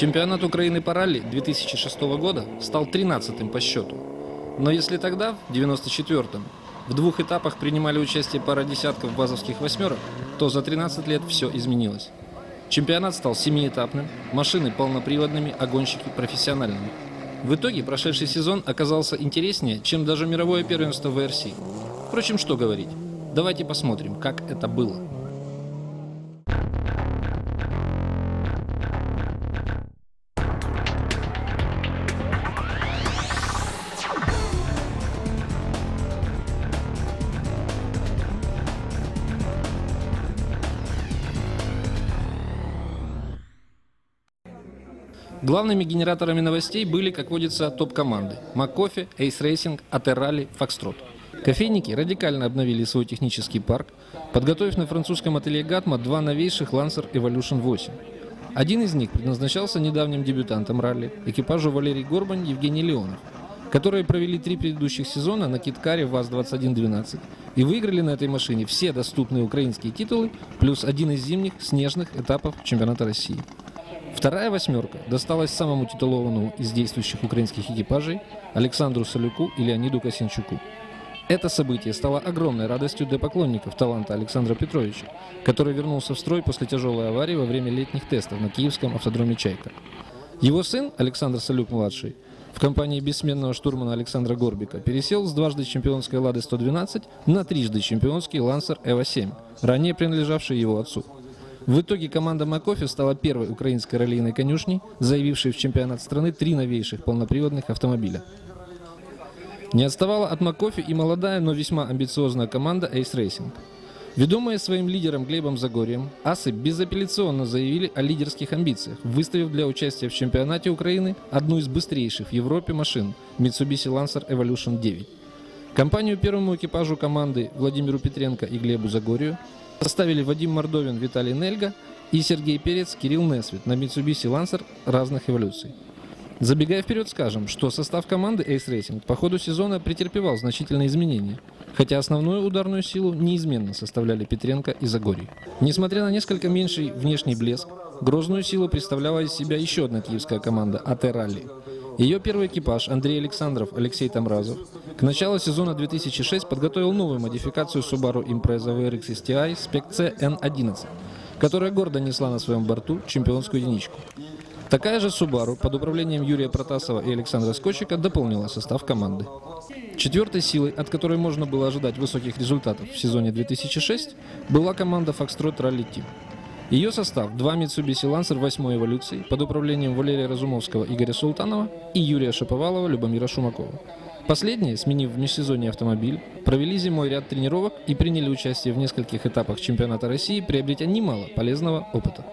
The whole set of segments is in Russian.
Чемпионат Украины по ралли 2006 года стал 13-м по счету. Но если тогда, в 94-м, в двух этапах принимали участие пара десятков базовских восьмерок, то за 13 лет все изменилось. Чемпионат стал семиэтапным, машины полноприводными, а гонщики профессиональными. В итоге прошедший сезон оказался интереснее, чем даже мировое первенство ВРС. Впрочем, что говорить. Давайте посмотрим, как это было. Главными генераторами новостей были, как водится, топ-команды – МакКофе, Racing, AT Rally, Foxtrot. Кофейники радикально обновили свой технический парк, подготовив на французском ателье Гатма два новейших Lancer Evolution 8. Один из них предназначался недавним дебютантам ралли, экипажу Валерий Горбань и Евгений Леонов, которые провели три предыдущих сезона на Киткаре ВАЗ-2112 и выиграли на этой машине все доступные украинские титулы, плюс один из зимних снежных этапов чемпионата России. Вторая восьмерка досталась самому титулованному из действующих украинских экипажей Александру Солюку и Леониду Косинчуку. Это событие стало огромной радостью для поклонников таланта Александра Петровича, который вернулся в строй после тяжелой аварии во время летних тестов на киевском автодроме «Чайка». Его сын, Александр Солюк-младший, в компании бессменного штурмана Александра Горбика пересел с дважды чемпионской «Лады-112» на трижды чемпионский «Лансер Эва-7», ранее принадлежавший его отцу. В итоге команда Макофи стала первой украинской раллийной конюшней, заявившей в чемпионат страны три новейших полноприводных автомобиля. Не отставала от Макофи и молодая, но весьма амбициозная команда Ace Racing. Ведомые своим лидером Глебом Загорьем, асы безапелляционно заявили о лидерских амбициях, выставив для участия в чемпионате Украины одну из быстрейших в Европе машин Mitsubishi Lancer Evolution 9. Компанию первому экипажу команды Владимиру Петренко и Глебу Загорию составили Вадим Мордовин, Виталий Нельга и Сергей Перец, Кирилл Несвит на Mitsubishi Lancer разных эволюций. Забегая вперед, скажем, что состав команды Ace Racing по ходу сезона претерпевал значительные изменения, хотя основную ударную силу неизменно составляли Петренко и Загорий. Несмотря на несколько меньший внешний блеск, грозную силу представляла из себя еще одна киевская команда АТ Ралли. Ее первый экипаж Андрей Александров, Алексей Тамразов к началу сезона 2006 подготовил новую модификацию Subaru Impreza VRX STI Spec C N11, которая гордо несла на своем борту чемпионскую единичку. Такая же Subaru под управлением Юрия Протасова и Александра Скотчика дополнила состав команды. Четвертой силой, от которой можно было ожидать высоких результатов в сезоне 2006, была команда Foxtrot Rally Team. Ее состав – два Mitsubishi Lancer 8 эволюции под управлением Валерия Разумовского, Игоря Султанова и Юрия Шаповалова, Любомира Шумакова. Последние, сменив в межсезонье автомобиль, провели зимой ряд тренировок и приняли участие в нескольких этапах чемпионата России, приобретя немало полезного опыта.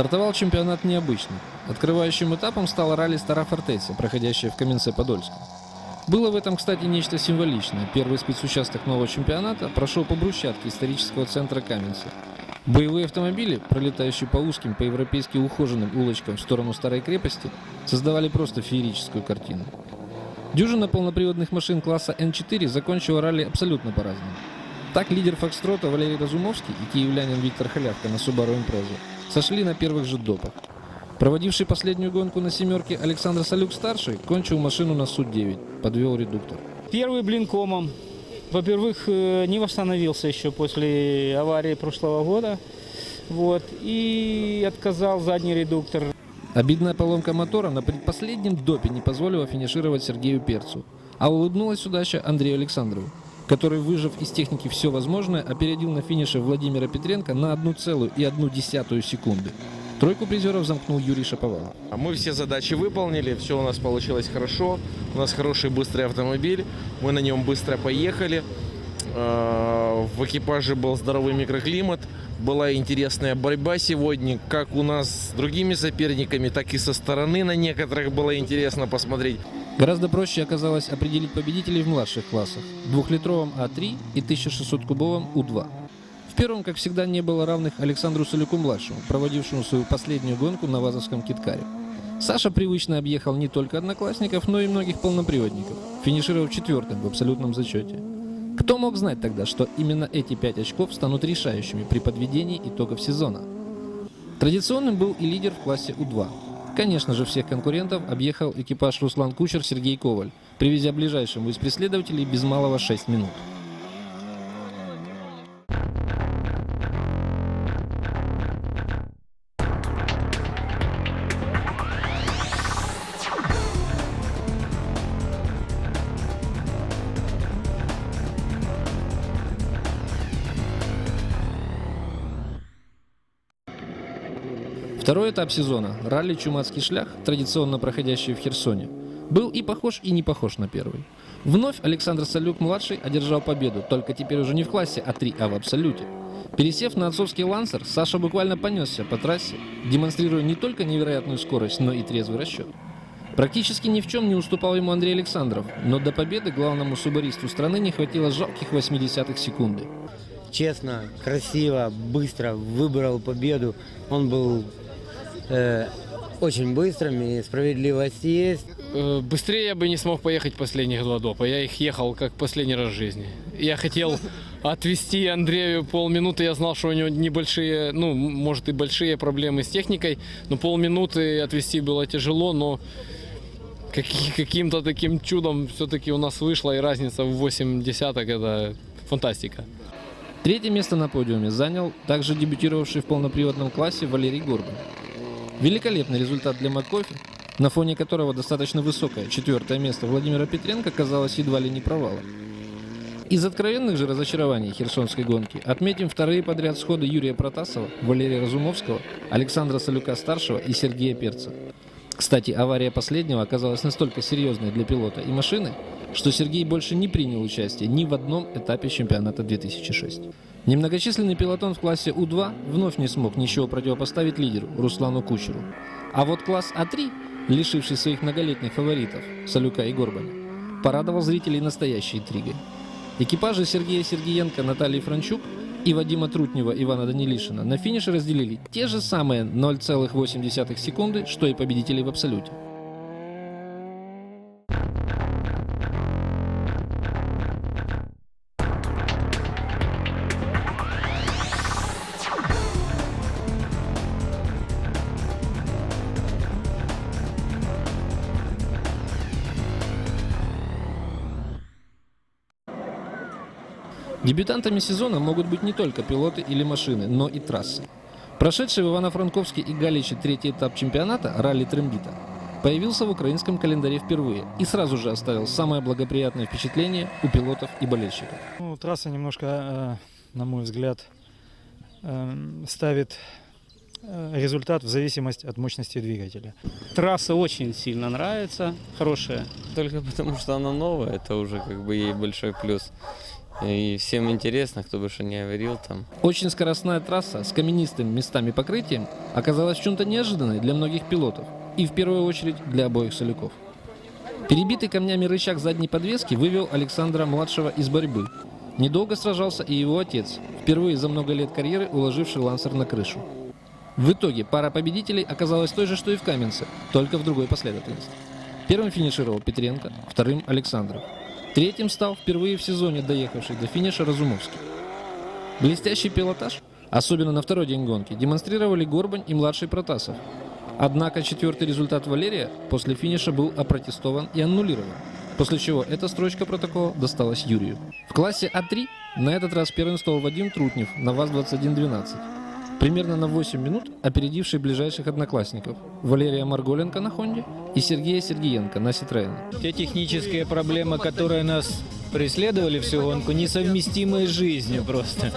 Стартовал чемпионат необычно. Открывающим этапом стала ралли Стара Фортеця, проходящая в Каменце-Подольском. Было в этом, кстати, нечто символичное. Первый спецучасток нового чемпионата прошел по брусчатке исторического центра Каменца. Боевые автомобили, пролетающие по узким, по-европейски ухоженным улочкам в сторону старой крепости, создавали просто феерическую картину. Дюжина полноприводных машин класса N4 закончила ралли абсолютно по-разному. Так лидер Фокстрота Валерий Разумовский и киевлянин Виктор Халявка на Subaru Impreza сошли на первых же допах. Проводивший последнюю гонку на «семерке» Александр Салюк-старший кончил машину на Суд-9, подвел редуктор. Первый блин комом. Во-первых, э, не восстановился еще после аварии прошлого года. Вот. И отказал задний редуктор. Обидная поломка мотора на предпоследнем допе не позволила финишировать Сергею Перцу, а улыбнулась удача Андрею Александрову, который, выжив из техники все возможное, опередил на финише Владимира Петренко на 1,1 секунды. Тройку призеров замкнул Юрий Шаповалов. А Мы все задачи выполнили, все у нас получилось хорошо. У нас хороший быстрый автомобиль, мы на нем быстро поехали. Э, В экипаже был здоровый микроклимат, была интересная борьба сегодня, как у нас с другими соперниками, так и со стороны на некоторых было интересно посмотреть. Гораздо проще оказалось определить победителей в младших классах – двухлитровом А3 и 1600-кубовом У2. В первом, как всегда, не было равных Александру Солюку-младшему, проводившему свою последнюю гонку на Вазовском Киткаре. Саша привычно объехал не только одноклассников, но и многих полноприводников, финишировав четвертым в абсолютном зачете. Кто мог знать тогда, что именно эти пять очков станут решающими при подведении итогов сезона? Традиционным был и лидер в классе У2. Конечно же, всех конкурентов объехал экипаж Руслан Кучер Сергей Коваль, привезя ближайшему из преследователей без малого 6 минут. Этап сезона – ралли «Чумацкий шлях», традиционно проходящий в Херсоне, был и похож, и не похож на первый. Вновь Александр Салюк-младший одержал победу, только теперь уже не в классе А3, а в абсолюте. Пересев на отцовский лансер, Саша буквально понесся по трассе, демонстрируя не только невероятную скорость, но и трезвый расчет. Практически ни в чем не уступал ему Андрей Александров, но до победы главному субаристу страны не хватило жалких 80-х секунды. честно, красиво, быстро выбрал победу. Он был очень быстрым и справедливость есть. Э, Быстрее я бы не смог поехать последних два допа. Я их ехал как последний раз в жизни. Я хотел отвести Андрею полминуты. Я знал, что у него небольшие, ну, может и большие проблемы с техникой. Но полминуты отвести было тяжело, но каки- каким-то таким чудом все-таки у нас вышла и разница в 8 десяток. Это фантастика. Третье место на подиуме занял также дебютировавший в полноприводном классе Валерий Горбан. Великолепный результат для Маккофи, на фоне которого достаточно высокое четвертое место Владимира Петренко казалось едва ли не провалом. Из откровенных же разочарований херсонской гонки отметим вторые подряд сходы Юрия Протасова, Валерия Разумовского, Александра Салюка-старшего и Сергея Перца. Кстати, авария последнего оказалась настолько серьезной для пилота и машины, что Сергей больше не принял участие ни в одном этапе чемпионата 2006. Немногочисленный пилотон в классе У2 вновь не смог ничего противопоставить лидеру Руслану Кучеру. А вот класс А3, лишивший своих многолетних фаворитов Салюка и Горбаня, порадовал зрителей настоящей интригой. Экипажи Сергея Сергеенко, Натальи Франчук и Вадима Трутнева, Ивана Данилишина на финише разделили те же самые 0,8 секунды, что и победители в абсолюте. Дебютантами сезона могут быть не только пилоты или машины, но и трассы. Прошедший в Ивано-Франковске и Галиче третий этап чемпионата ралли Трембита появился в украинском календаре впервые и сразу же оставил самое благоприятное впечатление у пилотов и болельщиков. Ну, трасса немножко, э, на мой взгляд, эм, ставит э, результат в зависимость от мощности двигателя. Трасса очень сильно нравится, хорошая. Только потому, что она новая, это уже как бы ей большой плюс. И всем интересно, кто бы что не говорил там. Очень скоростная трасса с каменистым местами покрытием оказалась чем-то неожиданной для многих пилотов и в первую очередь для обоих соляков. Перебитый камнями рычаг задней подвески вывел Александра младшего из борьбы. Недолго сражался и его отец, впервые за много лет карьеры уложивший лансер на крышу. В итоге пара победителей оказалась той же, что и в Каменце, только в другой последовательности. Первым финишировал Петренко, вторым Александров. Третьим стал впервые в сезоне доехавший до финиша Разумовский. Блестящий пилотаж, особенно на второй день гонки, демонстрировали Горбань и младший Протасов. Однако четвертый результат Валерия после финиша был опротестован и аннулирован, после чего эта строчка протокола досталась Юрию. В классе А3 на этот раз первым стал Вадим Трутнев на ВАЗ-2112, примерно на 8 минут опередивший ближайших одноклассников Валерия Марголенко на Хонде и Сергея Сергеенко на Ситроене. Те технические проблемы, которые нас преследовали всю гонку, несовместимые с жизнью просто.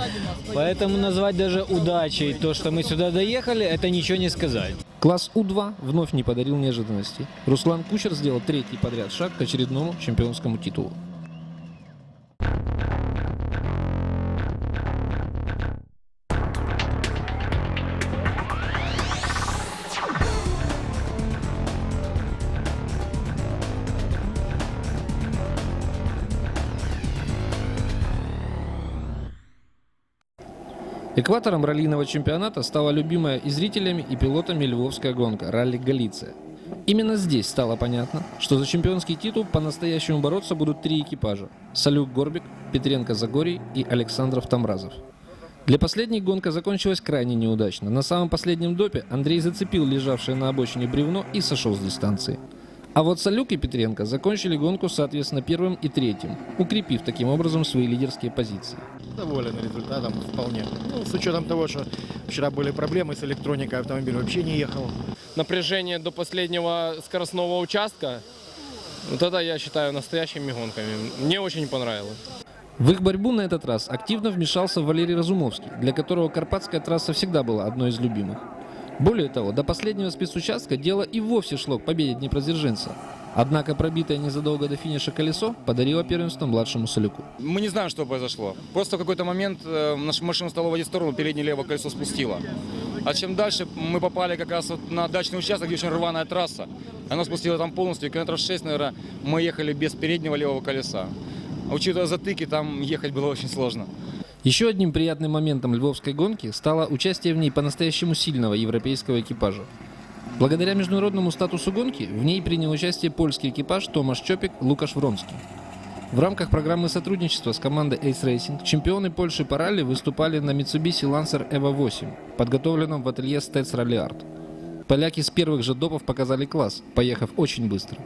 Поэтому назвать даже удачей то, что мы сюда доехали, это ничего не сказать. Класс У2 вновь не подарил неожиданностей. Руслан Кучер сделал третий подряд шаг к очередному чемпионскому титулу. Экватором раллийного чемпионата стала любимая и зрителями, и пилотами львовская гонка «Ралли Галиция». Именно здесь стало понятно, что за чемпионский титул по-настоящему бороться будут три экипажа – Салюк Горбик, Петренко Загорий и Александров Тамразов. Для последних гонка закончилась крайне неудачно. На самом последнем допе Андрей зацепил лежавшее на обочине бревно и сошел с дистанции. А вот Салюк и Петренко закончили гонку соответственно первым и третьим, укрепив таким образом свои лидерские позиции. Доволен результатом вполне. Ну, с учетом того, что вчера были проблемы с электроникой, автомобиль вообще не ехал. Напряжение до последнего скоростного участка, вот это я считаю настоящими гонками. Мне очень понравилось. В их борьбу на этот раз активно вмешался Валерий Разумовский, для которого Карпатская трасса всегда была одной из любимых. Более того, до последнего спецучастка дело и вовсе шло к победе днепродзержинца. Однако пробитое незадолго до финиша колесо подарило первенство младшему Солюку. Мы не знаем, что произошло. Просто в какой-то момент э, наша машина стала в один сторону, переднее левое колесо спустило. А чем дальше мы попали как раз вот на дачный участок, где очень рваная трасса. Она спустила там полностью, километров 6, наверное, мы ехали без переднего левого колеса. А учитывая затыки, там ехать было очень сложно. Еще одним приятным моментом львовской гонки стало участие в ней по-настоящему сильного европейского экипажа. Благодаря международному статусу гонки в ней принял участие польский экипаж Томаш Чопик, Лукаш Вронский. В рамках программы сотрудничества с командой Ace Racing чемпионы Польши по ралли выступали на Mitsubishi Lancer EVO 8, подготовленном в ателье Stets Rally Art. Поляки с первых же допов показали класс, поехав очень быстро.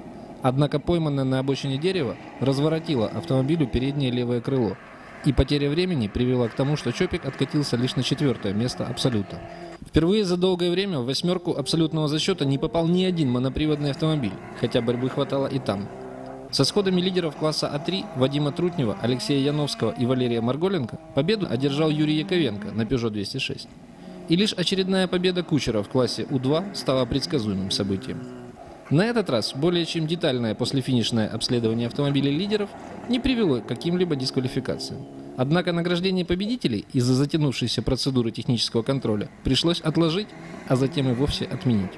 Однако пойманное на обочине дерево разворотило автомобилю переднее левое крыло, и потеря времени привела к тому, что Чопик откатился лишь на четвертое место абсолюта. Впервые за долгое время в восьмерку абсолютного зачета не попал ни один моноприводный автомобиль, хотя борьбы хватало и там. Со сходами лидеров класса А3 Вадима Трутнева, Алексея Яновского и Валерия Марголенко победу одержал Юрий Яковенко на Peugeot 206. И лишь очередная победа Кучера в классе У2 стала предсказуемым событием. На этот раз более чем детальное послефинишное обследование автомобилей лидеров не привело к каким-либо дисквалификациям. Однако награждение победителей из-за затянувшейся процедуры технического контроля пришлось отложить, а затем и вовсе отменить.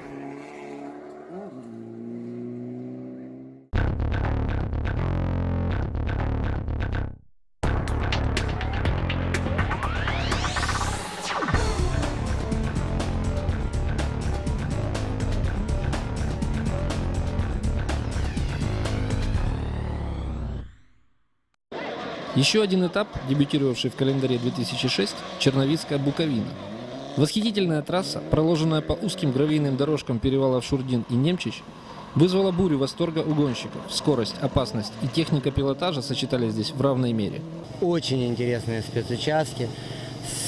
Еще один этап, дебютировавший в календаре 2006, Черновицкая Буковина. Восхитительная трасса, проложенная по узким гравийным дорожкам перевалов Шурдин и Немчич, вызвала бурю восторга у гонщиков. Скорость, опасность и техника пилотажа сочетались здесь в равной мере. Очень интересные спецучастки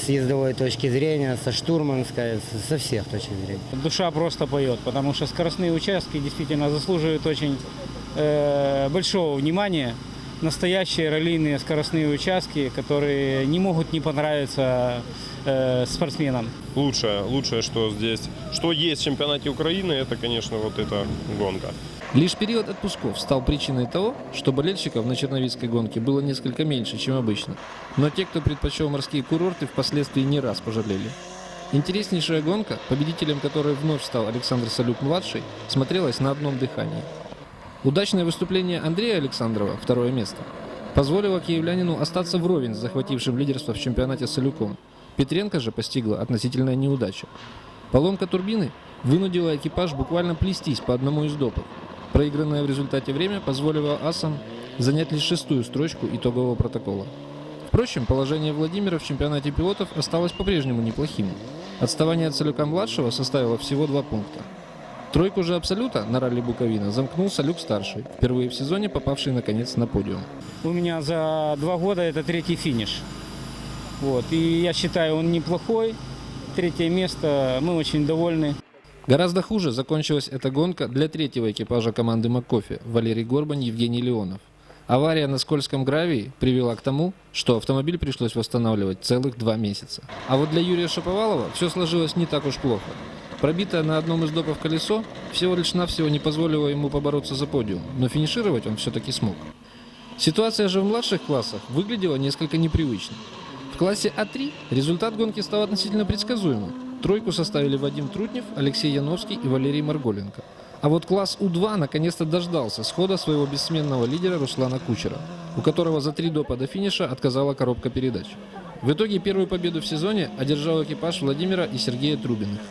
с ездовой точки зрения, со штурманской, со всех точек зрения. Душа просто поет, потому что скоростные участки действительно заслуживают очень э, большого внимания. Настоящие раллийные скоростные участки, которые не могут не понравиться э, спортсменам. лучшее, лучшее, что здесь, что есть в чемпионате Украины, это, конечно, вот эта гонка. Лишь период отпусков стал причиной того, что болельщиков на Черновицкой гонке было несколько меньше, чем обычно. Но те, кто предпочел морские курорты, впоследствии не раз пожалели. Интереснейшая гонка, победителем которой вновь стал Александр Салюк-младший, смотрелась на одном дыхании. Удачное выступление Андрея Александрова, второе место, позволило киевлянину остаться вровень с захватившим лидерство в чемпионате Салюком. Петренко же постигла относительная неудача. Поломка турбины вынудила экипаж буквально плестись по одному из допов. Проигранное в результате время позволило асам занять лишь шестую строчку итогового протокола. Впрочем, положение Владимира в чемпионате пилотов осталось по-прежнему неплохим. Отставание от Салюка-младшего составило всего два пункта. Тройку же Абсолюта на ралли Буковина замкнул Салюк-старший, впервые в сезоне попавший наконец на подиум. У меня за два года это третий финиш. Вот. И я считаю, он неплохой. Третье место, мы очень довольны. Гораздо хуже закончилась эта гонка для третьего экипажа команды Маккофи Валерий Горбань, Евгений Леонов. Авария на скользком гравии привела к тому, что автомобиль пришлось восстанавливать целых два месяца. А вот для Юрия Шаповалова все сложилось не так уж плохо. Пробитое на одном из допов колесо всего лишь навсего не позволило ему побороться за подиум, но финишировать он все-таки смог. Ситуация же в младших классах выглядела несколько непривычно. В классе А3 результат гонки стал относительно предсказуемым. Тройку составили Вадим Трутнев, Алексей Яновский и Валерий Марголенко. А вот класс У2 наконец-то дождался схода своего бессменного лидера Руслана Кучера, у которого за три допа до финиша отказала коробка передач. В итоге первую победу в сезоне одержал экипаж Владимира и Сергея Трубиных.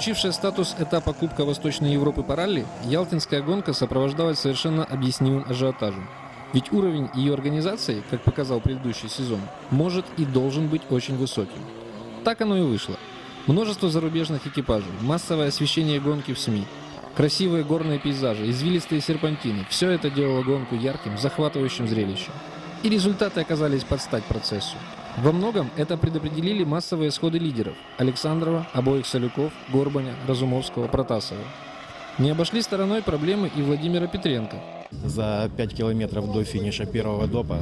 Получившая статус этапа Кубка Восточной Европы по ралли, Ялтинская гонка сопровождалась совершенно объяснимым ажиотажем. Ведь уровень ее организации, как показал предыдущий сезон, может и должен быть очень высоким. Так оно и вышло. Множество зарубежных экипажей, массовое освещение гонки в СМИ, красивые горные пейзажи, извилистые серпантины – все это делало гонку ярким, захватывающим зрелищем. И результаты оказались под стать процессу. Во многом это предопределили массовые сходы лидеров – Александрова, обоих Солюков, Горбаня, Разумовского, Протасова. Не обошли стороной проблемы и Владимира Петренко. За 5 километров до финиша первого допа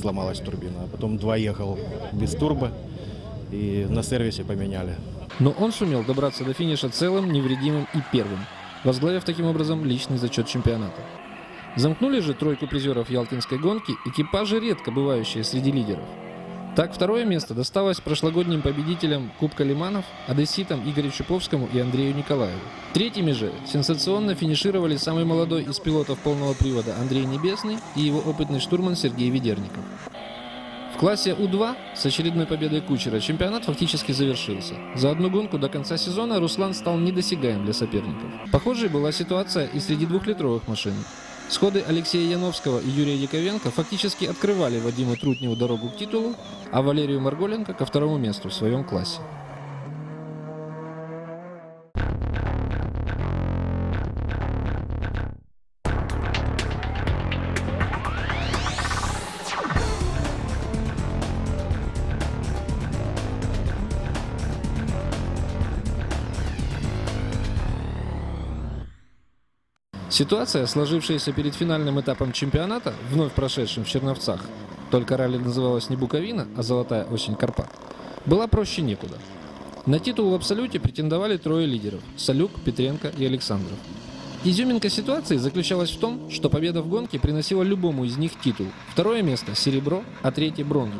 сломалась турбина. А потом два ехал без турбо и на сервисе поменяли. Но он сумел добраться до финиша целым, невредимым и первым, возглавив таким образом личный зачет чемпионата. Замкнули же тройку призеров Ялтинской гонки экипажи, редко бывающие среди лидеров. Так, второе место досталось прошлогодним победителям Кубка Лиманов, одесситам Игорю Чуповскому и Андрею Николаеву. Третьими же сенсационно финишировали самый молодой из пилотов полного привода Андрей Небесный и его опытный штурман Сергей Ведерников. В классе У-2 с очередной победой кучера чемпионат фактически завершился. За одну гонку до конца сезона Руслан стал недосягаем для соперников. Похожей была ситуация и среди двухлитровых машин. Сходы Алексея Яновского и Юрия Яковенко фактически открывали Вадиму Трутневу дорогу к титулу, а Валерию Марголенко ко второму месту в своем классе. Ситуация, сложившаяся перед финальным этапом чемпионата, вновь прошедшим в Черновцах, только ралли называлось не Буковина, а Золотая осень Карпат, была проще некуда. На титул в абсолюте претендовали трое лидеров – Салюк, Петренко и Александров. Изюминка ситуации заключалась в том, что победа в гонке приносила любому из них титул. Второе место – серебро, а третье – бронзу.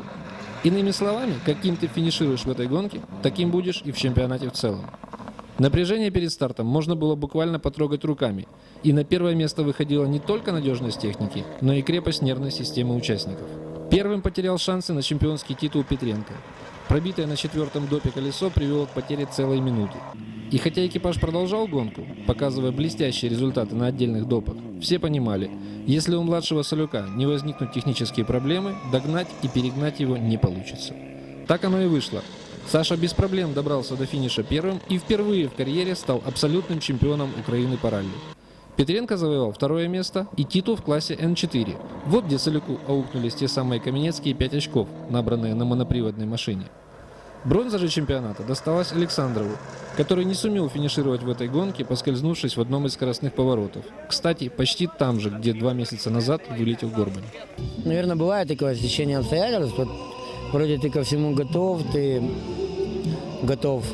Иными словами, каким ты финишируешь в этой гонке, таким будешь и в чемпионате в целом. Напряжение перед стартом можно было буквально потрогать руками, и на первое место выходила не только надежность техники, но и крепость нервной системы участников. Первым потерял шансы на чемпионский титул Петренко. Пробитое на четвертом допе колесо привело к потере целой минуты. И хотя экипаж продолжал гонку, показывая блестящие результаты на отдельных допах, все понимали, если у младшего Солюка не возникнут технические проблемы, догнать и перегнать его не получится. Так оно и вышло. Саша без проблем добрался до финиша первым и впервые в карьере стал абсолютным чемпионом Украины по ралли. Петренко завоевал второе место и титул в классе Н4. Вот где Солюку аукнулись те самые каменецкие 5 очков, набранные на моноприводной машине. Бронза же чемпионата досталась Александрову, который не сумел финишировать в этой гонке, поскользнувшись в одном из скоростных поворотов. Кстати, почти там же, где два месяца назад вылетел Горбань. Наверное, бывает такое стечение обстоятельств. Вроде ты ко всему готов, ты готов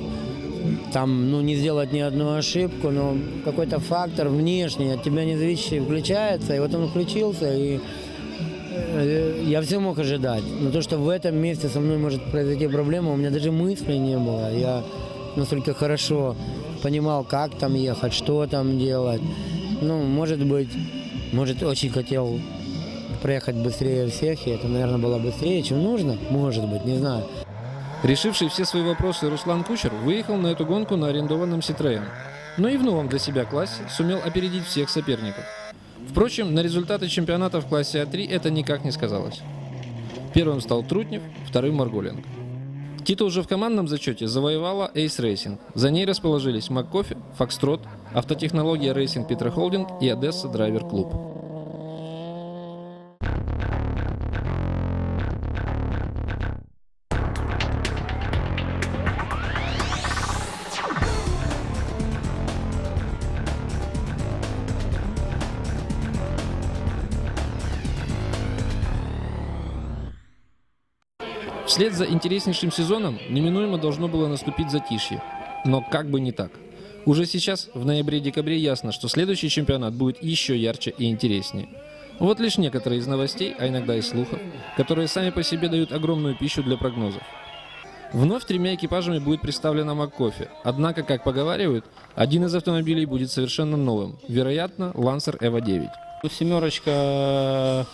там, ну, не сделать ни одну ошибку, но какой-то фактор внешний от тебя независящий включается, и вот он включился, и э, я все мог ожидать. Но то, что в этом месте со мной может произойти проблема, у меня даже мысли не было. Я настолько хорошо понимал, как там ехать, что там делать. Ну, может быть, может, очень хотел проехать быстрее всех, и это, наверное, было быстрее, чем нужно. Может быть, не знаю. Решивший все свои вопросы Руслан Кучер выехал на эту гонку на арендованном Citroёn. Но и в новом для себя классе сумел опередить всех соперников. Впрочем, на результаты чемпионата в классе А3 это никак не сказалось. Первым стал Трутнев, вторым Марголенко. Титул же в командном зачете завоевала Ace Racing. За ней расположились МакКофе, Фокстрот, Автотехнология Рейсинг Питер Холдинг и Одесса Драйвер Клуб. Вслед за интереснейшим сезоном неминуемо должно было наступить затишье. Но как бы не так. Уже сейчас, в ноябре-декабре, ясно, что следующий чемпионат будет еще ярче и интереснее. Вот лишь некоторые из новостей, а иногда и слухов, которые сами по себе дают огромную пищу для прогнозов. Вновь тремя экипажами будет представлена МакКофи. Однако, как поговаривают, один из автомобилей будет совершенно новым. Вероятно, Lancer Evo 9. Семерочка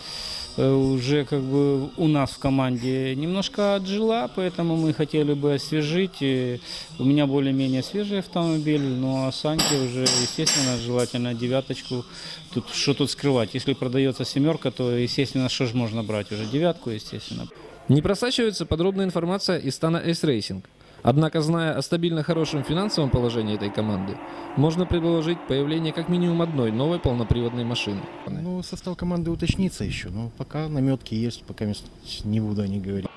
уже как бы у нас в команде немножко отжила, поэтому мы хотели бы освежить. И у меня более-менее свежий автомобиль, но а Саньке уже, естественно, желательно девяточку. Тут что тут скрывать? Если продается семерка, то, естественно, что же можно брать? Уже девятку, естественно. Не просачивается подробная информация из стана Ace Racing. Однако, зная о стабильно хорошем финансовом положении этой команды, можно предположить появление как минимум одной новой полноприводной машины. Ну, состав команды уточнится еще, но пока наметки есть, пока не буду о них говорить.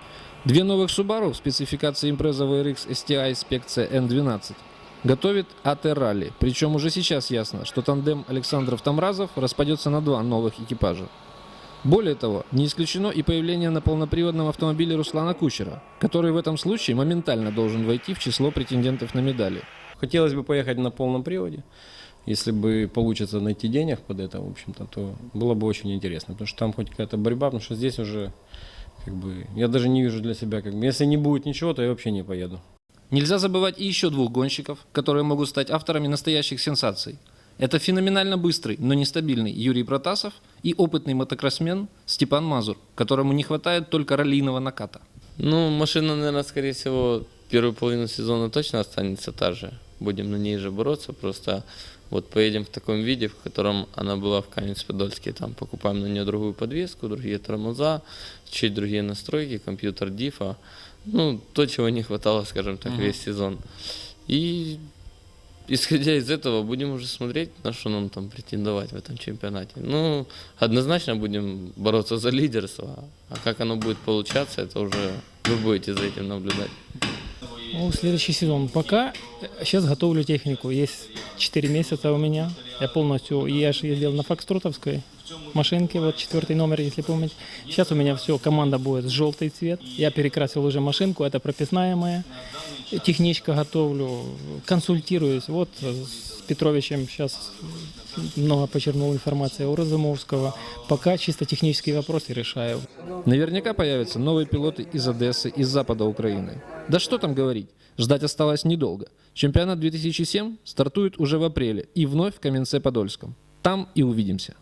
Две новых Subaru в спецификации Impreza VRX STI Spec N12 готовит AT Rally. Причем уже сейчас ясно, что тандем Александров-Тамразов распадется на два новых экипажа. Более того, не исключено и появление на полноприводном автомобиле Руслана Кучера, который в этом случае моментально должен войти в число претендентов на медали. Хотелось бы поехать на полном приводе. Если бы получится найти денег под это, в общем-то, то было бы очень интересно. Потому что там хоть какая-то борьба, потому что здесь уже, как бы, я даже не вижу для себя, как бы, если не будет ничего, то я вообще не поеду. Нельзя забывать и еще двух гонщиков, которые могут стать авторами настоящих сенсаций. Это феноменально быстрый, но нестабильный Юрий Протасов и опытный мотокроссмен Степан Мазур, которому не хватает только раллийного наката. Ну, машина, наверное, скорее всего, первую половину сезона точно останется та же. Будем на ней же бороться, просто вот поедем в таком виде, в котором она была в Каменец-Подольске. Там покупаем на нее другую подвеску, другие тормоза, чуть другие настройки, компьютер дифа. Ну, то, чего не хватало, скажем так, весь сезон. И исходя из этого, будем уже смотреть, на что нам там претендовать в этом чемпионате. Ну, однозначно будем бороться за лидерство. А как оно будет получаться, это уже вы будете за этим наблюдать. Ну, следующий сезон. Пока сейчас готовлю технику. Есть 4 месяца у меня. Я полностью, я же ездил на фокстротовской машинке, вот четвертый номер, если помните. Сейчас у меня все, команда будет желтый цвет. Я перекрасил уже машинку, это прописная моя. Техничка готовлю, консультируюсь. Вот с Петровичем сейчас много почерпнул информации у Разумовского. Пока чисто технические вопросы решаю. Наверняка появятся новые пилоты из Одессы, из запада Украины. Да что там говорить, ждать осталось недолго. Чемпионат 2007 стартует уже в апреле и вновь в Каменце-Подольском. Там и увидимся.